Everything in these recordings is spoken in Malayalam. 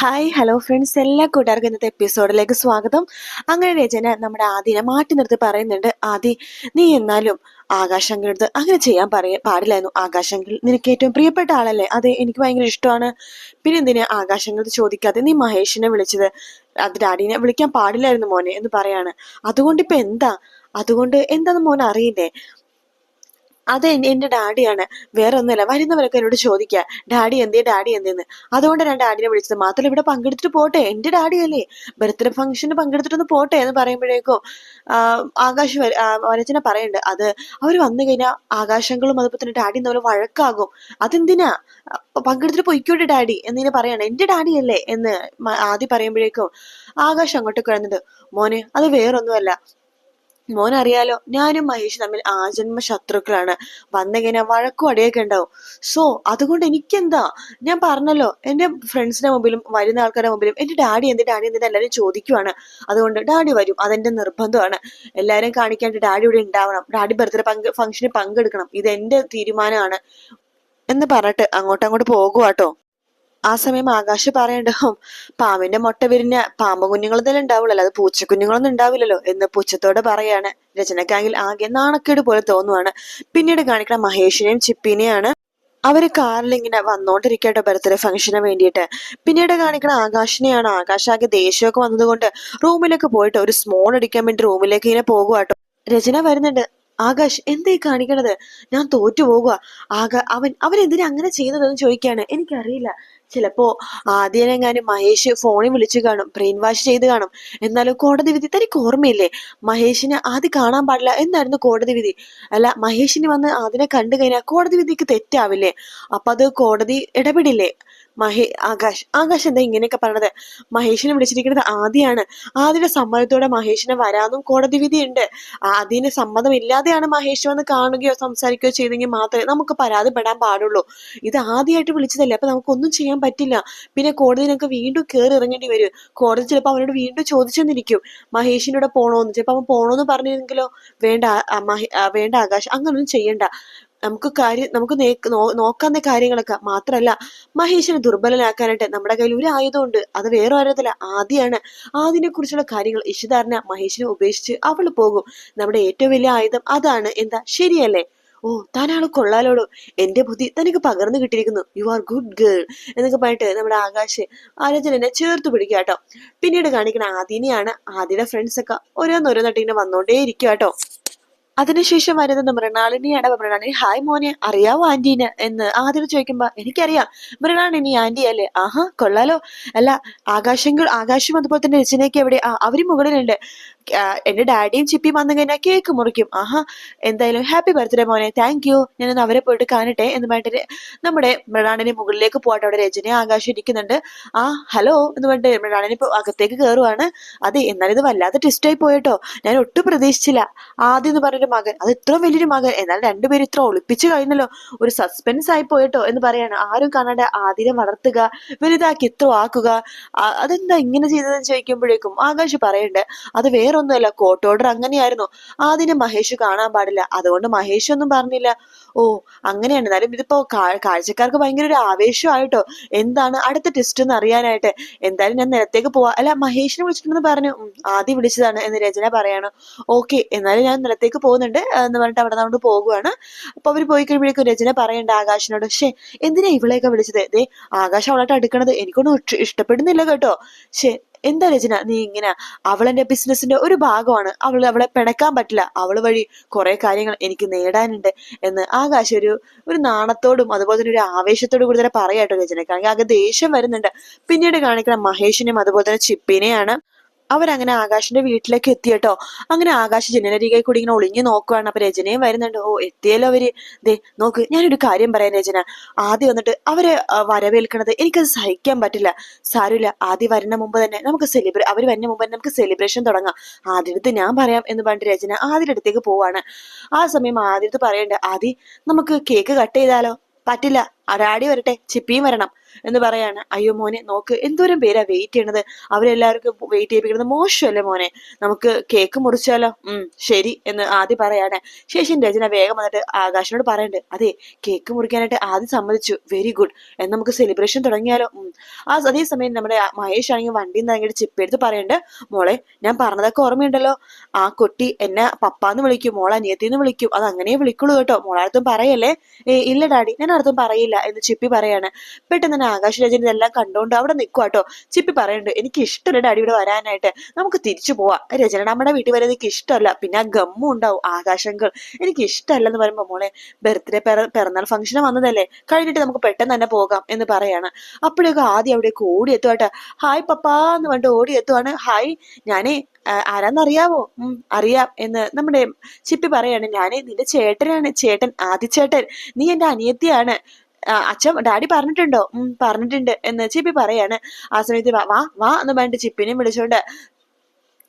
ഹായ് ഹലോ ഫ്രണ്ട്സ് എല്ലാ കൂട്ടുകാർക്കും ഇന്നത്തെ എപ്പിസോഡിലേക്ക് സ്വാഗതം. അങ്ങനെ രചന നമ്മുടെ ആദിനെ മാറ്റി നിർത്തി പറയുന്നുണ്ട്. ആദി നീ എന്നാലും ആകാശങ്കിലെടുത്ത് അങ്ങനെ ചെയ്യാൻ പറയ പാടില്ലായിരുന്നു. ആകാശങ്കിൽ നിനക്ക് ഏറ്റവും പ്രിയപ്പെട്ട ആളല്ലേ? അതെ എനിക്ക് ഭയങ്കര ഇഷ്ടമാണ്. പിന്നെ എന്തിനാ ആകാശങ്കിലെടുത്ത് ചോദിക്കാതെ നീ മഹേഷിനെ വിളിച്ചത്? അത് ഡാഡിനെ വിളിക്കാൻ പാടില്ലായിരുന്നു മോനെ എന്ന് പറയാണ്. അതുകൊണ്ട് ഇപ്പൊ എന്താ? അതുകൊണ്ട് എന്താന്ന് മോൻ അറിയില്ലേ? അത് എന്റെ ഡാഡിയാണ് വേറെ ഒന്നുമില്ല വരുന്നവരൊക്കെ എന്നോട് ചോദിക്കുക ഡാഡി എന്തേ ഡാഡി എന്തേന്ന്? അതുകൊണ്ട് ഞാൻ ഡാഡിനെ വിളിച്ചത് മാത്രമല്ല ഇവിടെ പങ്കെടുത്തിട്ട് പോട്ടെ എന്റെ ഡാഡിയല്ലേ ബർത്ത്ഡേ ഫംഗ്ഷന് പങ്കെടുത്തിട്ടൊന്ന് പോട്ടെ എന്ന് പറയുമ്പോഴേക്കും ആകാശ് വനച്ചനെ പറയുന്നുണ്ട് അത് അവർ വന്നു കഴിഞ്ഞാൽ ആകാശങ്ങളും അതുപോലെ തന്നെ ഡാഡിയും തമ്മിൽ വഴക്കാകും. അതെന്തിനാ? പങ്കെടുത്തിട്ട് പൊയ്ക്കോട്ടെ ഡാഡി എന്നിങ്ങനെ പറയാണ്. എന്റെ ഡാഡിയല്ലേ എന്ന് ആദ്യം പറയുമ്പോഴേക്കും ആകാശം അങ്ങോട്ട് കിടന്നത് മോനെ അത് വേറൊന്നുമല്ല. മോൻ അറിയാലോ ഞാനും മഹേഷ് തമ്മിൽ ആജന്മ ശത്രുക്കളാണ് വന്നിങ്ങനെ വഴക്കും അടിയൊക്കെ ഉണ്ടാവും. സോ അതുകൊണ്ട് എനിക്കെന്താ? ഞാൻ പറഞ്ഞല്ലോ എന്റെ ഫ്രണ്ട്സിന്റെ മുമ്പിലും വരുന്ന ആൾക്കാരുടെ മുമ്പിലും എന്റെ ഡാഡി എന്ത് ഡാഡി എന്തിനാ എല്ലാവരും ചോദിക്കുവാണ്. അതുകൊണ്ട് ഡാഡി വരും അതെന്റെ നിർബന്ധമാണ്. എല്ലാവരും കാണിക്കാണ്ട് ഡാഡി ഇവിടെ ഉണ്ടാവണം. ഡാഡി ബർത്ത്ഡേ പങ്ക് ഫംഗ്ഷനിൽ പങ്കെടുക്കണം. ഇത് എന്റെ തീരുമാനമാണ്. എന്ന് പറഞ്ഞിട്ട് അങ്ങോട്ടങ്ങോട്ട് അങ്ങോട്ട് പോകുവാട്ടോ. ആ സമയം ആകാശ് പറയണ്ട പാമ്പിന്റെ മുട്ട വിരിഞ്ഞ പാമ്പ് കുഞ്ഞുങ്ങൾ തന്നെ ഉണ്ടാവുള്ളല്ലോ അത് പൂച്ചക്കുഞ്ഞുങ്ങളൊന്നും ഉണ്ടാവില്ലല്ലോ എന്ന് പുച്ഛത്തോടെ പറയാണ് രചനക്കാങ്കിൽ ആകെ നാണക്കേട് പോലെ തോന്നുവാണ്. പിന്നീട് കാണിക്കണ മഹേഷിനെയും ചിപ്പിനെയാണ് അവർ കാറിൽ ഇങ്ങനെ വന്നോണ്ടിരിക്കട്ടോ ബർത്ത്ഡേ ഫംഗ്ഷന് വേണ്ടിയിട്ട്. പിന്നീട് കാണിക്കണ ആകാശിനെയാണ്. ആകാശ് ആകെ ദേഷ്യമൊക്കെ വന്നതുകൊണ്ട് റൂമിലേക്ക് പോയിട്ട് ഒരു സ്മോൾ അടിക്കാൻ വേണ്ടി റൂമിലേക്ക് ഇങ്ങനെ പോകുവാട്ടോ. രചന വരുന്നുണ്ട് ആകാശ് എന്തേ കാണിക്കണത്? ഞാൻ തോറ്റു പോകുക ആകാ അവൻ എന്തിനാ അങ്ങനെ ചെയ്യുന്നതെന്ന് ചോദിക്കാണ്. എനിക്കറിയില്ല. ചിലപ്പോ ആദ്യനെങ്ങാനും മഹേഷ് ഫോണിൽ വിളിച്ചു കാണും ബ്രെയിൻ വാഷ് ചെയ്ത് കാണും. എന്നാലും കോടതി വിധി തനിക്ക് ഓർമ്മയില്ലേ? മഹേഷിനെ ആദ്യം കാണാൻ പാടില്ല എന്നായിരുന്നു കോടതി വിധി. അല്ല മഹേഷിന് വന്ന് അതിനെ കണ്ടു കഴിഞ്ഞാൽ കോടതി വിധിക്ക് തെറ്റാവില്ലേ? അപ്പൊ അത് കോടതി ഇടപെടില്ലേ? മഹേ ആകാശ് ആകാശ് എന്താ ഇങ്ങനെയൊക്കെ പറഞ്ഞത് മഹേഷിനെ വിളിച്ചിരിക്കുന്നത് ആദ്യമാണ് ആദ്യയുടെ സമ്മതത്തോടെ മഹേഷിനെ വരാനും കോടതി വിധിയുണ്ട്. ആദ്യന് സമ്മതമില്ലാതെയാണ് മഹേഷ് വന്ന് കാണുകയോ സംസാരിക്കുകയോ ചെയ്തെങ്കിൽ മാത്രമേ നമുക്ക് പരാതിപ്പെടാൻ പാടുള്ളൂ. ഇത് ആദ്യമായിട്ട് വിളിച്ചതല്ലേ അപ്പൊ നമുക്കൊന്നും ചെയ്യാൻ പറ്റില്ല. പിന്നെ കോടതി വീണ്ടും കയറി ഇറങ്ങേണ്ടി വരും. കോടതി ചിലപ്പോൾ അവനോട് വീണ്ടും ചോദിച്ചെന്നിരിക്കും. മഹേഷിനോട് പോണോന്ന്. ചിലപ്പോൾ അവൻ പോണോന്ന് പറഞ്ഞിരുന്നെങ്കിലോ വേണ്ട വേണ്ട ആകാശ് അങ്ങനൊന്നും ചെയ്യണ്ട. നമുക്ക് കാര്യം നമുക്ക് നോക്കാവുന്ന കാര്യങ്ങളൊക്കെ. മാത്രമല്ല മഹേഷിനെ ദുർബലനാക്കാനായിട്ട് നമ്മുടെ കയ്യിൽ ഒരു ആയുധമുണ്ട്. അത് വേറെ ആയുധമല്ല ആദ്യമാണ് ആദ്യനെ കുറിച്ചുള്ള കാര്യങ്ങൾ ഇഷിതാറിന മഹേഷിനെ ഉപേക്ഷിച്ച് അവൾ പോകും. നമ്മുടെ ഏറ്റവും വലിയ ആയുധം അതാണ്. എന്താ? ശരിയല്ലേ? ഓ താനാൾ കൊള്ളാലോടോ എന്റെ ബുദ്ധി തനിക്ക് പകർന്നു കിട്ടിയിരിക്കുന്നു. യു ആർ ഗുഡ് ഗേൾ എന്നൊക്കെ പറഞ്ഞിട്ട് നമ്മുടെ ആകാശ് ആലോചന ചേർത്ത് പിടിക്കുക കേട്ടോ. പിന്നീട് കാണിക്കുന്ന ആദിനെയാണ് ആദിയുടെ ഫ്രണ്ട്സ് ഒക്കെ ഓരോന്നോരോന്നിട്ട് ഇങ്ങനെ വന്നോണ്ടേ ഇരിക്കുക കേട്ടോ. അതിനുശേഷം വരുന്നത് മൃണാളിനിയാണ്. അപ്പൊ മൃണാളിനി ഹായ് മോനെ അറിയാവോ ആന്റീനെ? എന്ന് ആദ്യം ചോദിക്കുമ്പോ എനിക്കറിയാം. മൃണാളിനി ആന്റി അല്ലേ? ആഹാ കൊള്ളാലോ. അല്ല ആകാശങ്ങൾ ആകാശം അതുപോലെ തന്നെ രചനയൊക്കെ എവിടെ? ആ അവർ മുകളിലുണ്ട്. എന്റെ ഡാഡിയും ചിപ്പിയും വന്നു കഴിഞ്ഞാൽ കേക്ക് മുറിക്കും. ആഹാ എന്തായാലും ഹാപ്പി ബർത്ത്ഡേ മോനെ. Thank you. ഞാനൊന്ന് അവരെ പോയിട്ട് കാണട്ടെ എന്ന് പറഞ്ഞിട്ട് നമ്മുടെ മൃണാളിനി മുകളിലേക്ക് പോകട്ടെ അവിടെ രചന ആകാശം ഇരിക്കുന്നുണ്ട്. ആ ഹലോ എന്ന് പറഞ്ഞിട്ട് മൃണാളിനി ഇപ്പൊ അകത്തേക്ക് കയറുവാണ് അതെ എന്നാലും ഇത് വല്ലാതെ ട്വിസ്റ്റ് ആയി പോയിട്ടോ ഞാൻ ഒട്ടും പ്രതീക്ഷിച്ചില്ല. ആദ്യം എന്ന് പറഞ്ഞൊരു മകൻ. അത് ഇത്ര വലിയൊരു മകൻ. എന്നാൽ രണ്ടുപേരും ഇത്ര ഒളിപ്പിച്ചു കഴിഞ്ഞല്ലോ. ഒരു സസ്പെൻസ് ആയി പോയിട്ടോ എന്ന് പറയാണ്. ആരും കാണാതെ ആതിരം വളർത്തുക വലുതാക്കി ഇത്ര ആക്കുക. അതെന്താ ഇങ്ങനെ ചെയ്തതെന്ന് ചോദിക്കുമ്പോഴേക്കും ആകാശ് പറയണ്ടേ അത് വേറൊന്നുമല്ല. കോർട്ട് ഓർഡർ അങ്ങനെയായിരുന്നു. ആദ്യം മഹേഷ് കാണാൻ പാടില്ല. അതുകൊണ്ട് മഹേഷ് ഒന്നും പറഞ്ഞില്ല. ഓ അങ്ങനെയാണ്. എന്നാലും ഇതിപ്പോ കാഴ്ചക്കാർക്ക് ഭയങ്കര ഒരു ആവേശമായിട്ടോ? എന്താണ്? അടുത്ത ടെസ്റ്റ് എന്ന് അറിയാനായിട്ട്. എന്തായാലും ഞാൻ നിലത്തേക്ക് പോവാ. അല്ല മഹേഷിനെ വിളിച്ചിട്ടുണ്ടെന്ന് പറഞ്ഞു. ആദ്യം വിളിച്ചതാണ് എന്ന് രചന പറയാണ്. ഓക്കെ എന്നാലും ഞാൻ നിലത്തേക്ക് പോകുന്നുണ്ട് എന്ന് പറഞ്ഞിട്ട് അവിടെ നിന്ന് പോകുവാണ്. അപ്പൊ അവർ പോയി കഴിയുമ്പോഴേക്കും രചന പറയണ്ട ആകാശിനോട് ഷേ എന്തിനാ ഇവളെയൊക്കെ വിളിച്ചത്? ദേ ആകാശം അവളായിട്ട് അടുക്കണത് എനിക്കൊന്നും ഇഷ്ടപ്പെടുന്നില്ല കേട്ടോ. ഷേ എന്താ രചന? നീ ഇങ്ങനെ അവളെന്റെ ബിസിനസിന്റെ ഒരു ഭാഗമാണ്. അവൾ അവളെ പിണക്കാൻ പറ്റില്ല. അവൾ വഴി കുറെ കാര്യങ്ങൾ എനിക്ക് നേടാനുണ്ട് എന്ന് ആകാശ് ഒരു ഒരു നാണത്തോടും അതുപോലെ തന്നെ ഒരു ആവേശത്തോടും കൂടി തന്നെ പറയാട്ടോ കാരണം ആകെ ദേഷ്യം വരുന്നുണ്ട്. പിന്നീട് കാണിക്കണം മഹേഷിനെയും അതുപോലെ തന്നെ ചിപ്പിനെയാണ് അവരങ്ങനെ ആകാശിന്റെ വീട്ടിലേക്ക് എത്തിയട്ടോ. അങ്ങനെ ആകാശ് ജനലരികെ കൂടി ഇങ്ങനെ ഒളിഞ്ഞു നോക്കുവാണ്. അപ്പൊ രചനയും വരുന്നുണ്ട്. ഓ എത്തിയാലോ അവർ. ദേ നോക്ക് ഞാനൊരു കാര്യം പറയാം രചന. ആദ്യം വന്നിട്ട് അവരെ വരവേൽക്കണത് എനിക്കത് സഹിക്കാൻ പറ്റില്ല. സാരമില്ല ആദ്യം വരുന്ന മുമ്പ് തന്നെ നമുക്ക് സെലിബ്രേ അവർ വരുന്ന മുമ്പ് തന്നെ നമുക്ക് സെലിബ്രേഷൻ തുടങ്ങാം. ആദ്യടുത്ത് ഞാൻ പറയാം എന്ന് പറഞ്ഞിട്ട് രചന ആദ്യയുടെ അടുത്തേക്ക് പോവാണ്. ആ സമയം ആദ്യടുത്ത് പറയണ്ട ആദ്യ നമുക്ക് കേക്ക് കട്ട് ചെയ്താലോ? പറ്റില്ല ഡാഡി വരട്ടെ ചിപ്പിയും വരണം എന്ന് പറയാണ്. അയ്യോ മോനെ നോക്ക് എന്തോരം പേരാ വെയിറ്റ് ചെയ്യണത്. അവരെല്ലാവർക്കും വെയിറ്റ് ചെയ്യിപ്പിക്കുന്നത് മോശമല്ലേ മോനെ? നമുക്ക് കേക്ക് മുറിച്ചാലോ? ഉം ശരി എന്ന് ആദ്യം പറയാണ്. ശേഷം രചന വേഗം വന്നിട്ട് ആകാശിനോട് പറയണ്ട്. അതെ കേക്ക് മുറിക്കാനായിട്ട് ആദ്യം സമ്മതിച്ചു. വെരി ഗുഡ് എന്ന് നമുക്ക് സെലിബ്രേഷൻ തുടങ്ങിയാലോ? ഉം. ആ അതേസമയം നമ്മുടെ മഹേഷ് ആണെങ്കിൽ വണ്ടിയിൽ നിന്ന് ഇറങ്ങിയിട്ട് ചിപ്പെടുത്ത് പറയണ്ട് മോളെ ഞാൻ പറഞ്ഞതൊക്കെ ഓർമ്മയുണ്ടല്ലോ. ആ കുട്ടി എന്നെ പപ്പാന്ന് വിളിക്കും മോളെ അനിയത്തിന്ന് വിളിക്കും. അത് അങ്ങനെ വിളിക്കുള്ളൂ കേട്ടോ. മോളടുത്തും പറയല്ലേ? ഇല്ല ഡാഡി ഞാൻ അടുത്തും പറയില്ല. എന്ന് ചിപ്പി പറയാണ്. പെട്ടെന്ന് തന്നെ ആകാശ് രജൻ ഇതെല്ലാം കണ്ടോണ്ട് അവിടെ നിൽക്കുക കേട്ടോ ചിപ്പി പറയുന്നുണ്ട് എനിക്ക് ഇഷ്ടമല്ല ഡാഡി ഇവിടെ വരാനായിട്ട്. നമുക്ക് തിരിച്ചു പോവാം. രചന നമ്മുടെ വീട്ടിൽ വരെ എനിക്ക് ഇഷ്ടമല്ല. പിന്നെ ആ ഗമ്മും ഉണ്ടാവും ആകാശങ്ങൾ. എനിക്ക് ഇഷ്ടമല്ല എന്ന് പറയുമ്പോൾ മോളെ ബർത്ത്ഡേ പിറന്നാൾ ഫംഗ്ഷൻ വന്നതല്ലേ? കഴിഞ്ഞിട്ട് നമുക്ക് പെട്ടെന്ന് തന്നെ പോകാം എന്ന് പറയാണ്. അപ്പോഴൊക്കെ ആദ്യം ഓടി എത്തുവാട്ടെ ഹായ് പപ്പാ എന്ന് പറഞ്ഞിട്ട് ഓടി എത്തുവാണ് ഹായ് ഞാനേ ആരാന്നറിയാവോ? അറിയാം എന്ന് നമ്മുടെ ചിപ്പി പറയാണ്. ഞാനേ നിന്റെ ചേട്ടനാണ് ചേട്ടൻ ആദിച്ചേട്ടൻ. നീ എന്റെ അനിയത്തിയാണ്. അച്ഛൻ ഡാഡി പറഞ്ഞിട്ടുണ്ടോ? പറഞ്ഞിട്ടുണ്ട് എന്ന് ചിപ്പി പറയാണ്. ആ സമയത്ത് വാ വാ എന്ന് പറഞ്ഞിട്ട് ചിപ്പിനെയും വിളിച്ചോണ്ട്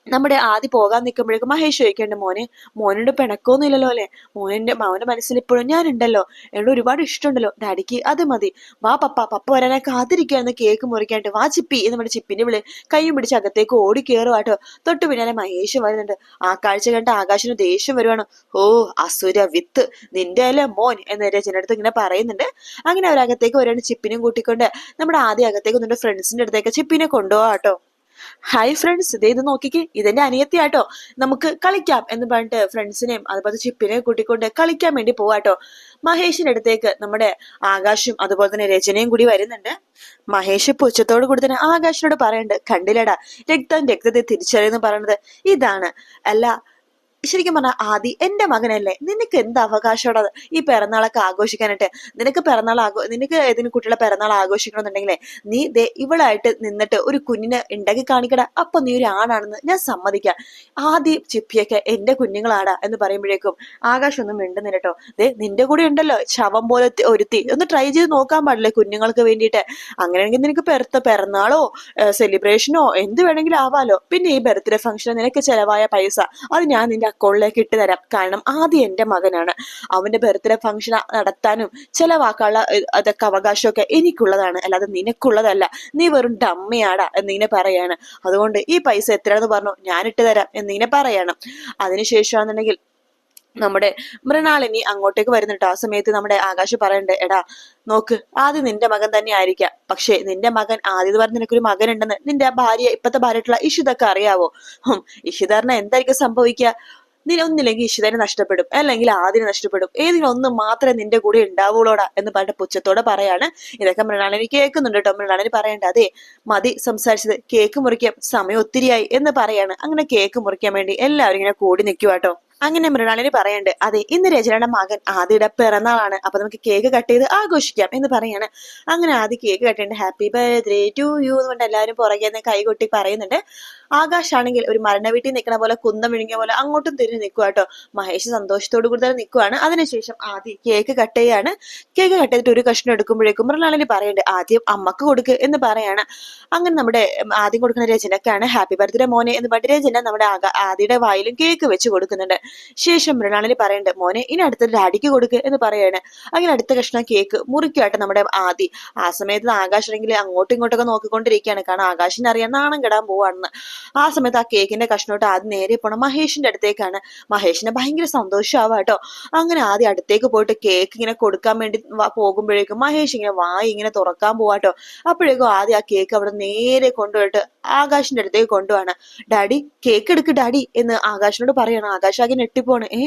നമ്മുടെ ആദ്യം പോകാൻ നിൽക്കുമ്പോഴേക്കും മഹേഷ് ചോദിക്കേണ്ട മോനെ മോനോട് പിണക്കൊന്നും ഇല്ലല്ലോ അല്ലെ? മോനെ മോന്റെ മനസ്സിൽ ഇപ്പോഴും ഞാനുണ്ടല്ലോ. എന്നോട് ഒരുപാട് ഇഷ്ടമുണ്ടല്ലോ. ഡാഡിക്ക് അത് മതി. വാ പപ്പ പപ്പ വരാനെ കാത്തിരിക്കുകയെന്ന് കേക്ക് മുറിക്കാണ്ട് വാ ചിപ്പി. എന്ന് നമ്മുടെ ചിപ്പിനെ വിളി കൈയും പിടിച്ച് അകത്തേക്ക് ഓടി കയറുവാട്ടോ. തൊട്ട് പിന്നാലെ മഹേഷ് വരുന്നുണ്ട്. ആ കാഴ്ച കണ്ട് ആകാശിന് ദേഷ്യം വരുവാണ്. ഓ അസുര വിത്ത്. നിന്റെ അല്ലേ മോൻ? എന്ന് രചനടുത്ത് ഇങ്ങനെ പറയുന്നുണ്ട്. അങ്ങനെ അവരകത്തേക്ക് വരുവാണ് ചിപ്പിനെയും കൂട്ടിക്കൊണ്ട്. നമ്മുടെ ആദ്യം അകത്തേക്ക് നിന്റെ ഫ്രണ്ട്സിന്റെ അടുത്തേക്ക് ചിപ്പിനെ കൊണ്ടുപോകാട്ടോ ഹായ് ഫ്രണ്ട്സ് ഇതേ ഇത് നോക്കിക്ക് ഇതെന്റെ അനിയത്തിയാട്ടോ. നമുക്ക് കളിക്കാം എന്ന് പറഞ്ഞിട്ട് ഫ്രണ്ട്സിനെയും അതുപോലെ ചിപ്പിനെ കൂട്ടിക്കൊണ്ട് കളിക്കാൻ വേണ്ടി പോവാട്ടോ. മഹേഷിന്റെ അടുത്തേക്ക് നമ്മുടെ ആകാശും അതുപോലെ തന്നെ രചനയും കൂടി വരുന്നുണ്ട്. മഹേഷ് പുച്ഛത്തോട് കൂടി തന്നെ ആകാശിനോട് പറയുന്നുണ്ട് കണ്ടില്ലടാ രക്തം രക്തത്തെ തിരിച്ചറിയെന്ന് പറയുന്നത് ഇതാണ്. അല്ല ശരിക്കും പറഞ്ഞാൽ ആദി എന്റെ മകനല്ലേ? നിനക്ക് എന്ത് അവകാശമാണ് ഈ പിറന്നാളൊക്കെ ആഘോഷിക്കാനായിട്ട് നിനക്ക് പിറന്നാൾ ആഘോ നിനക്ക് ഏതിന് കുട്ടികളെ പിറന്നാൾ ആഘോഷിക്കണമെന്നുണ്ടെങ്കിലേ നീ ദേ ഇവളായിട്ട് നിന്നിട്ട് ഒരു കുഞ്ഞിനെ ഉണ്ടാക്കി കാണിക്കട. അപ്പൊ നീ ഒരു ആണാണെന്ന് ഞാൻ സമ്മതിക്കാം. ആദി ചിപ്പിയൊക്കെ എന്റെ കുഞ്ഞുങ്ങളാടാ എന്ന് പറയുമ്പോഴേക്കും ആകാശം ഒന്നും മിണ്ടുന്നില്ല കേട്ടോ ദേ നിന്റെ കൂടെ ഉണ്ടല്ലോ ശവം പോലെ ഒരുത്തി. ഒന്ന് ട്രൈ ചെയ്ത് നോക്കാൻ പാടില്ലേ കുഞ്ഞുങ്ങൾക്ക് വേണ്ടിയിട്ട്? അങ്ങനെയാണെങ്കിൽ നിനക്ക് പെരുത്ത പിറന്നാളോ സെലിബ്രേഷനോ എന്ത് വേണമെങ്കിലും ആവാലോ. പിന്നെ ഈ ബർത്ത്ഡേ ഫംഗ്ഷന് നിനക്ക് ചെലവായ പൈസ അത് ഞാൻ നിന്റെ അക്കൗണ്ടിലേക്ക് ഇട്ട് തരാം. കാരണം ആദ്യം എന്റെ മകനാണ്. അവന്റെ ബർത്ത്ഡേ ഫംഗ്ഷൻ നടത്താനും ചിലവാക്കാനുള്ള അതൊക്കെ അവകാശമൊക്കെ എനിക്കുള്ളതാണ്. അല്ലാതെ നിനക്കുള്ളതല്ല. നീ വെറും ഡമ്മയാടാ എന്നിങ്ങനെ പറയാണ്. അതുകൊണ്ട് ഈ പൈസ എത്രയാണെന്ന് പറഞ്ഞു. ഞാനിട്ട് തരാം എന്നിങ്ങനെ പറയണം. അതിനുശേഷമാണെന്നുണ്ടെങ്കിൽ നമ്മുടെ മൃണാളിനി അങ്ങോട്ടേക്ക് വരുന്നുണ്ട് ആ സമയത്ത് നമ്മുടെ ആകാശ് പറയണ്ട് എടാ നോക്ക് ആദ്യം നിന്റെ മകൻ തന്നെ ആയിരിക്കാം. പക്ഷേ നിന്റെ മകൻ ആദ്യം പറഞ്ഞ നിനക്കൊരു മകൻ ഉണ്ടെന്ന് നിന്റെ ഭാര്യ ഇപ്പത്തെ ഭാര്യയായിട്ടുള്ള ഇഷിതൊക്കെ അറിയാവോ? ഹും ഇഷിതറിന് എന്തായിരിക്കും സംഭവിക്കുക? ഒന്നില്ലെങ്കിൽ ഇഷിതനെ നഷ്ടപ്പെടും അല്ലെങ്കിൽ ആദ്യം നഷ്ടപ്പെടും. ഏതെങ്കിലും ഒന്ന് മാത്രമേ നിന്റെ കൂടെ ഉണ്ടാവുള്ളൂടാ എന്ന് പറഞ്ഞ പുച്ഛത്തോടെ പറയാണ്. ഇതൊക്കെ മൃണാളിനി കേൾക്കുന്നുണ്ട് കേട്ടോ. മൃണാളിനി പറയേണ്ട അതെ മതി സംസാരിച്ചത് കേക്ക് മുറിക്കാം സമയം ഒത്തിരിയായി എന്ന് പറയാണ്. അങ്ങനെ കേക്ക് മുറിക്കാൻ വേണ്ടി എല്ലാവരും ഇങ്ങനെ കൂടി നിൽക്കുവാട്ടോ അങ്ങനെ മൃണാളിനി പറയണ്ട് അതെ ഇന്ന് രചനയുടെ മകൻ ആദിയുടെ പിറന്നാളാണ് അപ്പൊ നമുക്ക് കേക്ക് കട്ട് ചെയ്ത് ആഘോഷിക്കാം എന്ന് പറയാണ്. അങ്ങനെ ആദ്യ കേക്ക് കട്ട് ചെയ്യേണ്ട ഹാപ്പി ബർത്ത്ഡേ ടു യു എന്ന് പറഞ്ഞിട്ട് എല്ലാവരും പുറകെ കൈകൊട്ടി പറയുന്നുണ്ട്. ആകാശ് ആണെങ്കിൽ ഒരു മരണ വീട്ടിൽ നിൽക്കണ പോലെ കുന്തം വിഴുങ്ങിയ പോലെ അങ്ങോട്ടും തിരിഞ്ഞ് നിൽക്കുക കേട്ടോ. മഹേഷ് സന്തോഷത്തോടു കൂടി തന്നെ അതിനുശേഷം ആദ്യം കേക്ക് കട്ട് ചെയ്യാണ്. കേക്ക് കട്ട് ചെയ്തിട്ട് ഒരു കഷ്ണം എടുക്കുമ്പോഴേക്കും മൃണാളിനി പറയുന്നുണ്ട് ആദ്യം അമ്മയ്ക്ക് കൊടുക്ക് എന്ന് പറയാണ്. അങ്ങനെ നമ്മുടെ ആദ്യം കൊടുക്കുന്ന രചനക്കാണ് ഹാപ്പി ബർത്ത്ഡേ മോനെ എന്ന് പറഞ്ഞ രചന നമ്മുടെ ആദ്യയുടെ വായിലും കേക്ക് വെച്ച് കൊടുക്കുന്നുണ്ട്. ശേഷം മൃണാളിനി പറയുന്നുണ്ട് മോനെ ഇനി അടുത്ത ഡാഡിക്ക് കൊടുക്ക് എന്ന് പറയാണ്. അങ്ങനെ അടുത്ത കഷ്ണം കേക്ക് മുറിക്കുമായിട്ട് നമ്മുടെ ആദി ആ സമയത്ത് ആകാശാണെങ്കിൽ അങ്ങോട്ടും ഇങ്ങോട്ടൊക്കെ നോക്കിക്കൊണ്ടിരിക്കുകയാണ്. കാരണം ആകാശിനെ അറിയാൻ നാണം കെടാൻ പോവാണെന്ന്. ആ സമയത്ത് ആ കേക്കിന്റെ കഷ്ണോട്ട് ആദ്യം നേരെ പോണം. മഹേഷിന്റെ അടുത്തേക്കാണ്. മഹേഷിന് ഭയങ്കര സന്തോഷമാവാം കേട്ടോ. അങ്ങനെ ആദ്യം അടുത്തേക്ക് പോയിട്ട് കേക്ക് ഇങ്ങനെ കൊടുക്കാൻ വേണ്ടി പോകുമ്പോഴേക്കും മഹേഷ് ഇങ്ങനെ വായി ഇങ്ങനെ തുറക്കാൻ പോവാട്ടോ അപ്പോഴേക്കും ആദ്യം ആ കേക്ക് അവിടെ നേരെ കൊണ്ടുപോയിട്ട് ആകാശിന്റെ അടുത്തേക്ക് കൊണ്ടുപോവാണ്. ഡാഡി കേക്ക് എടുക്ക് ഡാഡി എന്ന് ആകാശിനോട് പറയാണ്. ആകാശ് ആകെ ഞെട്ടിപ്പോണ് ഏ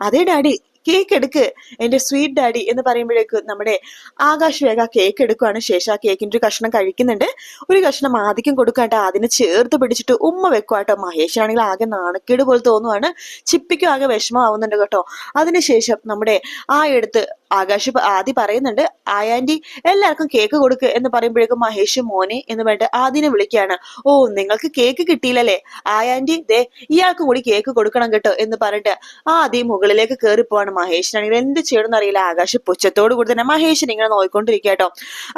അതേ ഡാഡി കേക്ക് എടുക്ക്. എന്റെ സ്വീറ്റ് ഡാഡി എന്ന് പറയുമ്പോഴേക്ക് നമ്മുടെ ആകാശ് വേഗ കേക്ക് എടുക്കുവാണ്. ശേഷം ആ കേക്കിന്റെ ഒരു കഷ്ണം കഴിക്കുന്നുണ്ട്. ഒരു കഷ്ണം ആദ്യം കൊടുക്കാട്ടോ. അതിനെ ചേർത്ത് പിടിച്ചിട്ട് ഉമ്മ വെക്കുവാട്ടോ. മഹേഷാണെങ്കിൽ ആകെ നാണക്കേട് പോലെ തോന്നുവാണ്. ചിപ്പിക്കും ആകെ വിഷമമാവുന്നുണ്ട് കേട്ടോ. അതിനുശേഷം നമ്മുടെ ആ എടുത്ത് ആകാശ് ആദി പറയുന്നുണ്ട് ആയാന്റി എല്ലാവർക്കും കേക്ക് കൊടുക്ക് എന്ന് പറയുമ്പോഴേക്കും മഹേഷ് മോനെ എന്ന് പറഞ്ഞിട്ട് ആദിനെ വിളിക്കുകയാണ്. ഓ നിങ്ങൾക്ക് കേക്ക് കിട്ടിയില്ലല്ലേ? ആയാന്റി ദേ ഇയാൾക്കും കൂടി കേക്ക് കൊടുക്കണം കേട്ടോ എന്ന് പറഞ്ഞിട്ട് ആദ്യം മുകളിലേക്ക് കയറി പോവാണ് മഹേഷിനാണെങ്കിൽ. എന്ത് ചെയ്യണമെന്ന് അറിയില്ല. ആകാശ് പുച്ഛത്തോട് കൂടി തന്നെ മഹേഷിനെ ഇങ്ങനെ നോയിക്കൊണ്ടിരിക്കുക കേട്ടോ.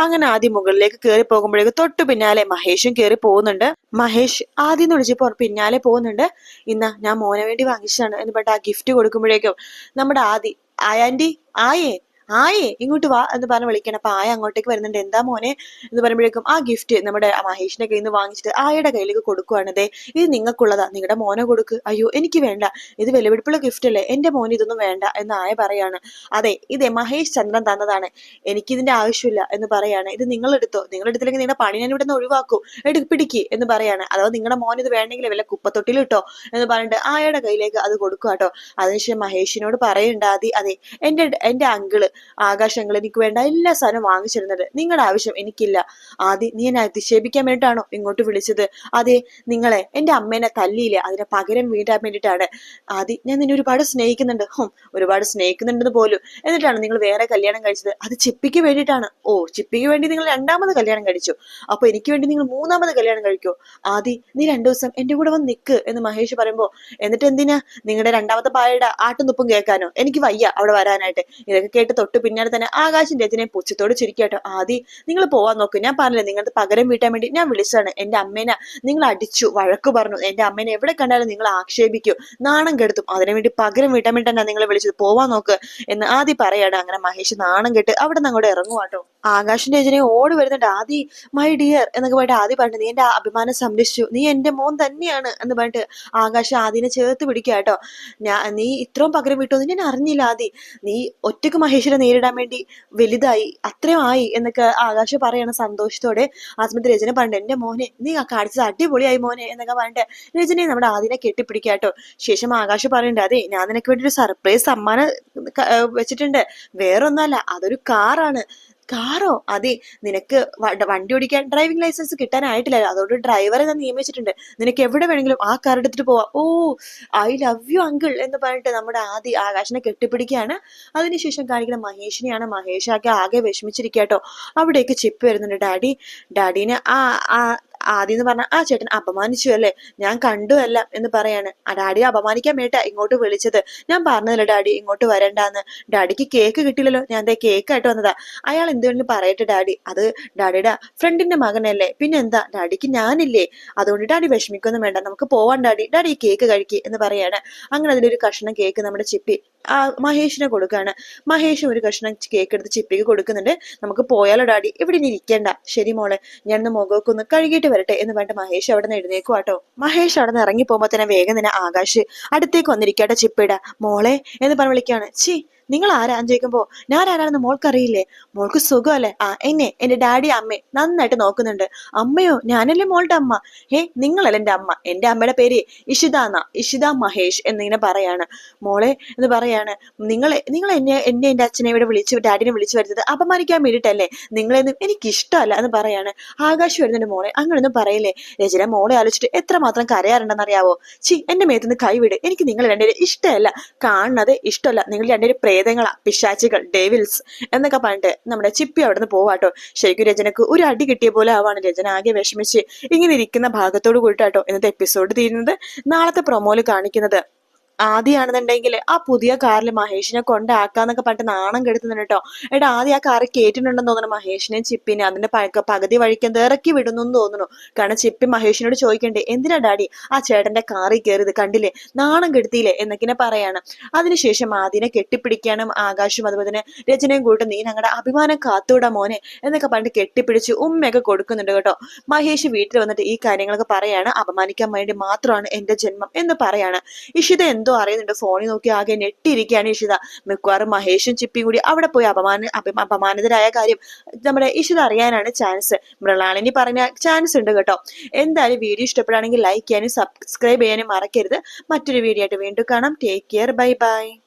അങ്ങനെ ആദ്യം മുകളിലേക്ക് കയറി പോകുമ്പോഴേക്ക് തൊട്ടു പിന്നാലെ മഹേഷും കയറി പോകുന്നുണ്ട്. മഹേഷ് ആദ്യം എന്ന് വിളിച്ചപ്പോൾ പിന്നാലെ പോകുന്നുണ്ട്. ഇന്ന ഞാൻ മോനെ വേണ്ടി വാങ്ങിച്ചതാണ് എന്ന് പറഞ്ഞിട്ട് ആ ഗിഫ്റ്റ് കൊടുക്കുമ്പോഴേക്കും നമ്മുടെ ആദി ആയാന്റി ആയേ. ആയേ ഇങ്ങോട്ട് വാ എന്ന് പറഞ്ഞ് വിളിക്കണം. അപ്പൊ ആയ അങ്ങോട്ടേക്ക് വരുന്നുണ്ട്. എന്താ മോനെ? എന്ന് പറയുമ്പോഴേക്കും ആ ഗിഫ്റ്റ് നമ്മുടെ മഹേഷിന്റെ കയ്യിൽ നിന്ന് വാങ്ങിച്ചിട്ട് ആയയുടെ കയ്യിലേക്ക് കൊടുക്കുവാണതേ ഇത് നിങ്ങൾക്കുള്ളതാ. നിങ്ങളുടെ മോനെ കൊടുക്ക്. അയ്യോ എനിക്ക് വേണ്ട. ഇത് വിലപിടിപ്പുള്ള ഗിഫ്റ്റ് അല്ലേ? എന്റെ മോന് ഇതൊന്നും വേണ്ട. എന്ന് ആയ പറയാണ്. അതെ ഇതേ മഹേഷ് ചന്ദ്രൻ തന്നതാണ്. എനിക്ക് ഇതിന്റെ ആവശ്യമില്ല എന്ന് പറയാണ്. ഇത് നിങ്ങൾ എടുത്തില്ലെങ്കിൽ നിങ്ങളുടെ പണി ഞാൻ ഇവിടെ നിന്ന് ഒഴിവാക്കൂ. എടു പിടിക്ക് എന്ന് പറയാണ്. അഥവാ നിങ്ങളുടെ മോൻ ഇത് വേണമെങ്കിൽ വല്ല കുപ്പത്തൊട്ടിലിട്ടോ എന്ന് പറഞ്ഞിട്ട് ആയയുടെ കയ്യിലേക്ക് അത് കൊടുക്കുക കേട്ടോ അതിനുശേഷം മഹേഷിനോട് പറയണ്ടാതി അതെ എന്റെ എന്റെ അങ്കിൾ ആകാശ് അങ്കിൾ എനിക്ക് വേണ്ട എല്ലാ സാധനവും വാങ്ങിച്ചിരുന്നത്. നിങ്ങളുടെ ആവശ്യം എനിക്കില്ല. ആദി നീ എന്നെ അധിക്ഷേപിക്കാൻ വേണ്ടിട്ടാണോ ഇങ്ങോട്ട് വിളിച്ചത്? അതെ നിങ്ങളെ എന്റെ അമ്മേനെ തല്ലിയില്ലേ? അതിനെ പകരം വീട്ടാൻ വേണ്ടിയിട്ടാണ്. ആദി ഞാൻ നിന്നെ ഒരുപാട് സ്നേഹിക്കുന്നുണ്ട്. ഹും ഒരുപാട് സ്നേഹിക്കുന്നുണ്ടെന്ന് പോലും. എന്നിട്ടാണ് നിങ്ങൾ വേറെ കല്യാണം കഴിച്ചത്. അത് ചിപ്പിക്ക് വേണ്ടിയിട്ടാണ്. ഓ ചിപ്പിക്ക് വേണ്ടി നിങ്ങൾ രണ്ടാമത് കല്യാണം കഴിച്ചു. അപ്പൊ എനിക്ക് വേണ്ടി നിങ്ങൾ മൂന്നാമത് കല്യാണം കഴിക്കോ. ആദി നീ രണ്ടു ദിവസം എന്റെ കൂടെ വന്ന് നിക്ക് എന്ന് മഹേഷ് പറയുമ്പോ എന്നിട്ട് എന്തിനാ നിങ്ങളുടെ രണ്ടാമത്തെ പായയുടെ ആട്ടും കേൾക്കാനോ? എനിക്ക് വയ്യ അവിടെ വരാനായിട്ട്. ഇതൊക്കെ കേട്ട് തൊട്ട് പിന്നാലെ തന്നെ ആകാശം രചനെ പുച്ഛത്തോട് ചിരിക്കട്ടോ ആദി നിങ്ങൾ പോവാൻ നോക്ക്. ഞാൻ പറഞ്ഞില്ലേ നിങ്ങളുടെ പകരം വീട്ടാൻ വേണ്ടി ഞാൻ വിളിച്ചതാണ്. എന്റെ അമ്മേനെ നിങ്ങൾ അടിച്ചു വഴക്ക് പറഞ്ഞു. എന്റെ അമ്മേനെ എവിടെ കണ്ടാലും നിങ്ങൾ ആക്ഷേപിക്കൂ. നാണം കെടുത്തും. അതിനു വേണ്ടി പകരം വീട്ടാൻ വേണ്ടി തന്നെ നിങ്ങളെ വിളിച്ചത്. പോവാൻ നോക്ക്. എന്ന് ആദി പറയാണ്. അങ്ങനെ മഹേഷ് നാണം കെട്ട് അവിടെ നിന്ന് അങ്ങോട്ട് ഇറങ്ങുവാട്ടോ ആകാശിന്റെ രചനയെ ഓടി വരുന്നുണ്ട്. ആദി മൈ ഡിയർ എന്നൊക്കെ പറഞ്ഞിട്ട് ആദി പറഞ്ഞു നീ എന്റെ അഭിമാനം സംരക്ഷിച്ചു. നീ എന്റെ മോൻ തന്നെയാണ് എന്ന് പറഞ്ഞിട്ട് ആകാശം ആദിനെ ചേർത്ത് പിടിക്കുക കേട്ടോ. ഞാൻ നീ ഇത്രയും പകരം വിട്ടു ഞാൻ അറിഞ്ഞില്ല ആദി. നീ ഒറ്റയ്ക്ക് മഹേഷിനെ നേരിടാൻ വേണ്ടി വലുതായി അത്രയും ആയി എന്നൊക്കെ ആകാശം പറയണ സന്തോഷത്തോടെ. ആ സമയത്ത് രചന പറഞ്ഞു എന്റെ മോനെ നീ കാണിച്ചത് അടിപൊളിയായി മോനെ എന്നൊക്കെ പറഞ്ഞിട്ട് രചനയെ നമ്മുടെ ആദിനെ കെട്ടിപ്പിടിക്കുക കേട്ടോ. ശേഷം ആകാശം പറയണ്ട അതെ ഞാൻ നിനക്ക് വേണ്ടി ഒരു സർപ്രൈസ് സമ്മാനം വെച്ചിട്ടുണ്ട്. വേറൊന്നല്ല അതൊരു കാറാണ് കാറോ? അതെ നിനക്ക് വണ്ടി ഓടിക്കാൻ ഡ്രൈവിംഗ് ലൈസൻസ് കിട്ടാനായിട്ടില്ല. അതുകൊണ്ട് ഡ്രൈവറെ ഞാൻ നിയമിച്ചിട്ടുണ്ട്. നിനക്ക് എവിടെ വേണമെങ്കിലും ആ കാർ എടുത്തിട്ട് പോവാം. Oh I love you uncle എന്ന് പറഞ്ഞിട്ട് നമ്മുടെ ആദി ആകാശനെ കെട്ടിപ്പിടിക്കുകയാണ്. അതിനുശേഷം കാണിക്കുന്ന മഹേഷിനെയാണ് മഹേഷ് ആകെ ആകെ വിഷമിച്ചിരിക്കട്ടോ അവിടേക്ക് ചിപ്പ് വരുന്നുണ്ട്. ഡാഡി ഡാഡീനെ ആ ആ ആദ്യം എന്ന് പറഞ്ഞാൽ ആ ചേട്ടൻ അപമാനിച്ചു അല്ലേ? ഞാൻ കണ്ടു അല്ല എന്ന് പറയാണ്. ആ ഡാഡിയെ അപമാനിക്കാൻ വേണ്ട ഇങ്ങോട്ട് വിളിച്ചത്. ഞാൻ പറഞ്ഞതല്ലേ ഡാഡി ഇങ്ങോട്ട് വരണ്ടാന്ന്? ഡാഡിക്ക് കേക്ക് കിട്ടില്ലല്ലോ. ഞാൻ എന്താ കേക്ക് ആയിട്ട് വന്നതാ. അയാൾ എന്തുകൊണ്ടും പറയട്ടെ ഡാഡി. അത് ഡാഡിയുടെ ഫ്രണ്ടിന്റെ മകനല്ലേ. പിന്നെ എന്താ ഡാഡിക്ക് ഞാനില്ലേ. അതുകൊണ്ട് ഡാഡി വിഷമിക്കൊന്നും വേണ്ട. നമുക്ക് പോവാൻ ഡാഡി. ഡാഡി കേക്ക് കഴിക്ക് എന്ന് പറയാണ്. അങ്ങനെ അതിലൊരു കഷ്ണം കേക്ക് നമ്മുടെ ചിപ്പി ആ മഹേഷിനെ കൊടുക്കാണ്. മഹേഷ് ഒരു കഷ്ണം കേക്ക് എടുത്ത് ചിപ്പിക്ക് കൊടുക്കുന്നുണ്ട്. നമുക്ക് പോയാലോ ഡാഡി? ഇവിടെ ഇനി ഇരിക്കേണ്ട. ശരി മോളെ. ഞാൻ ഒന്ന് മുഖമൊക്കെ ഒന്ന് കഴുകിയിട്ട് വരട്ടെ എന്ന് പറഞ്ഞിട്ട് മഹേഷ് അവിടെ നിന്ന് എഴുന്നേക്കു കേട്ടോ മഹേഷ് അവിടെ നിന്ന് ഇറങ്ങി പോകുമ്പോ തന്നെ വേഗം തന്നെ ആകാശ് അടുത്തേക്ക് വന്നിരിക്കട്ടെ ചിപ്പിട മോളെ എന്ന് പറഞ്ഞ് വിളിക്കുകയാണ് ചി നിങ്ങൾ ആരാ ചോദിക്കുമ്പോ ഞാൻ ആരാണെന്ന് മോൾക്കറിയില്ലേ? മോൾക്ക് സുഖമല്ലേ? ആ എന്നെ എന്റെ ഡാഡി അമ്മ നന്നായിട്ട് നോക്കുന്നുണ്ട്. അമ്മയോ ഞാനല്ലേ മോളുടെ അമ്മ? ഹേ നിങ്ങളല്ല എന്റെ അമ്മ? എന്റെ അമ്മയുടെ പേര് ഇഷിത എന്ന ഇഷിത മഹേഷ് എന്നിങ്ങനെ പറയാണ്. മോളെ എന്ന് പറയാണ് നിങ്ങൾ നിങ്ങൾ എന്നെ എന്നെ എന്റെ അച്ഛനെ ഇവിടെ വിളിച്ചു ഡാഡിനെ വിളിച്ചു വരുന്നത് അപമാനിക്കാൻ വേണ്ടിയിട്ടല്ലേ? നിങ്ങളെന്നും എനിക്ക് ഇഷ്ടമല്ല എന്ന് പറയാണ്. ആകാശ് വരുന്നുണ്ട് മോളെ അങ്ങനൊന്നും പറയില്ലേ? രചന മോളെ ആലോചിച്ചിട്ട് എത്രമാത്രം കരയാറുണ്ടെന്ന് അറിയാവോ ചി എന്റെ മേത്തുനിന്ന് കൈവിട്. എനിക്ക് നിങ്ങൾ രണ്ടുപേരും ഇഷ്ടമല്ല. കാണുന്നത് ഇഷ്ടമല്ല. നിങ്ങൾ രണ്ടുപേരും പ്രേതങ്ങളാ പിശാചികൾ ഡേവിൽസ് എന്നൊക്കെ പറഞ്ഞിട്ട് നമ്മുടെ ചിപ്പി അവിടെ നിന്ന് പോവാട്ടോ. ശരിക്കും രചനക്ക് ഒരു അടി കിട്ടിയ പോലെ ആവാണ് രചന ആകെ വിഷമിച്ച് ഇങ്ങനെ ഇരിക്കുന്ന ഭാഗത്തോട് കൂടിയിട്ടാട്ടോ ഇന്നത്തെ എപ്പിസോഡ് തീരുന്നത്. നാളത്തെ പ്രൊമോയിൽ കാണിക്കുന്നത് ആദ്യമാണെന്നുണ്ടെങ്കിൽ ആ പുതിയ കാറിൽ മഹേഷിനെ കൊണ്ടാക്കാന്നൊക്കെ പറഞ്ഞിട്ട് നാണം കെടുത്തുന്നുണ്ട് കേട്ടോ എടാ ആദ്യം ആ കാറ് കേട്ടിട്ടുണ്ടെന്ന് തോന്നുന്നു മഹേഷിനെ ചിപ്പിനെ അതിന്റെ പകുതി വഴിക്ക് ഇറക്കി വിടുന്നു എന്ന് തോന്നുന്നു. കാരണം ചിപ്പി മഹേഷിനോട് ചോദിക്കണ്ടേ എന്തിനാ ഡാഡി ആ ചേട്ടന്റെ കാറിൽ കയറിയത് കണ്ടില്ലേ? നാണം കെടുത്തിയില്ലേ? എന്നൊക്കെ പറയാണ്. അതിനുശേഷം ആദ്യനെ കെട്ടിപ്പിടിക്കാനും ആകാശും അതുപോലെ തന്നെ രചനയും കൂട്ടും നീ ഞങ്ങളുടെ അഭിമാനം കാത്തൂടാ മോനെ എന്നൊക്കെ പറഞ്ഞിട്ട് കെട്ടിപ്പിടിച്ച് ഉമ്മയൊക്കെ കൊടുക്കുന്നുണ്ട് കേട്ടോ. മഹേഷ് വീട്ടിൽ വന്നിട്ട് ഈ കാര്യങ്ങളൊക്കെ പറയാണ്. അപമാനിക്കാൻ വേണ്ടി മാത്രമാണ് എന്റെ ജന്മം എന്ന് പറയാണ്. ഇഷിത അറിയുന്നുണ്ട്. ഫോണിൽ നോക്കി ആകെ ഞെട്ടിയിരിക്കുകയാണ് ഇഷിത. മിക്കവാറും മഹേഷും ചിപ്പിയും കൂടി അവിടെ പോയി അപമാന അപ- അപമാനിതരായ കാര്യം നമ്മുടെ ഇഷിത അറിയാനാണ് ചാൻസ്. മൃണാളിനി പറഞ്ഞ ചാൻസ് ഉണ്ട് കേട്ടോ. എന്തായാലും വീഡിയോ ഇഷ്ടപ്പെടുകയാണെങ്കിൽ ലൈക്ക് ചെയ്യാനും സബ്സ്ക്രൈബ് ചെയ്യാനും മറക്കരുത്. മറ്റൊരു വീഡിയോ ആയിട്ട് വീണ്ടും കാണാം. Take care bye bye